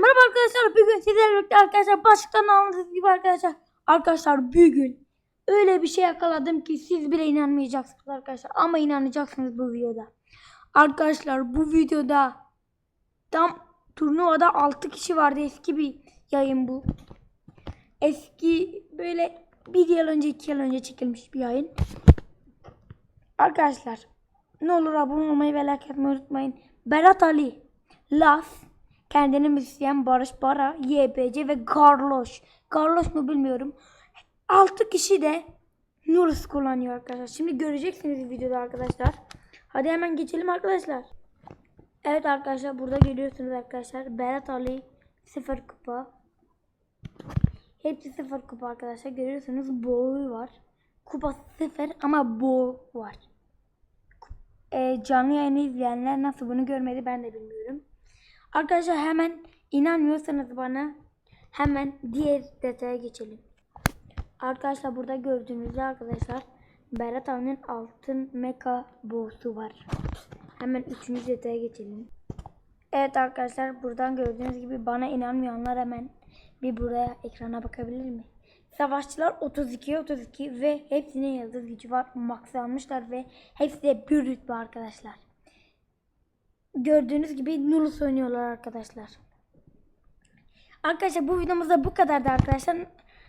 merhaba arkadaşlar. Bugün sizlerle birlikte arkadaşlar başlıktan anladığınız gibi arkadaşlar. Arkadaşlar bugün öyle bir şey yakaladım ki siz bile inanmayacaksınız arkadaşlar. Ama inanacaksınız bu videoda. Arkadaşlar bu videoda tam turnuvada 6 kişi vardı. Eski bir yayın bu. Eski böyle bir yıl önce iki yıl önce çekilmiş bir yayın. Arkadaşlar ne olur abone olmayı ve like atmayı unutmayın. Berat Ali, Las, kendini müzisyen Barış Bara, YBC ve Carlos. Carlos mu bilmiyorum. 6 kişi de Nurus kullanıyor arkadaşlar. Şimdi göreceksiniz videoda arkadaşlar. Hadi hemen geçelim arkadaşlar. Evet arkadaşlar burada görüyorsunuz arkadaşlar. Berat Ali 0 kupa. Hepsi 0 kupa arkadaşlar. Görüyorsunuz boğu var. Kupa 0 ama boğu var. E, canlı yayını izleyenler nasıl bunu görmedi ben de bilmiyorum. Arkadaşlar hemen inanmıyorsanız bana hemen diğer detaya geçelim. Arkadaşlar burada gördüğünüzde arkadaşlar Berat Ali'nin altın meka boğusu var. Hemen üçüncü detaya geçelim. Evet arkadaşlar buradan gördüğünüz gibi bana inanmayanlar hemen bir buraya ekrana bakabilir mi? Savaşçılar 32 32 ve hepsinin yıldız gücü var. Max almışlar ve hepsi de bir rütbe arkadaşlar. Gördüğünüz gibi Nulus oynuyorlar arkadaşlar. Arkadaşlar bu videomuzda bu kadardı arkadaşlar.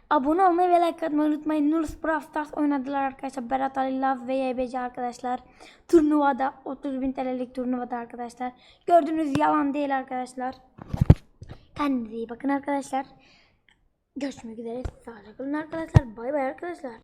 Abone olmayı ve like atmayı unutmayın. Nulus Brawl Stars oynadılar arkadaşlar. Berat Ali Laz ve YBC arkadaşlar. Turnuvada 30.000 TL'lik turnuvada arkadaşlar. Gördüğünüz yalan değil arkadaşlar. Kendinize iyi bakın arkadaşlar. Görüşmek üzere. Sağlıcakla arkadaşlar. Bay bay arkadaşlar.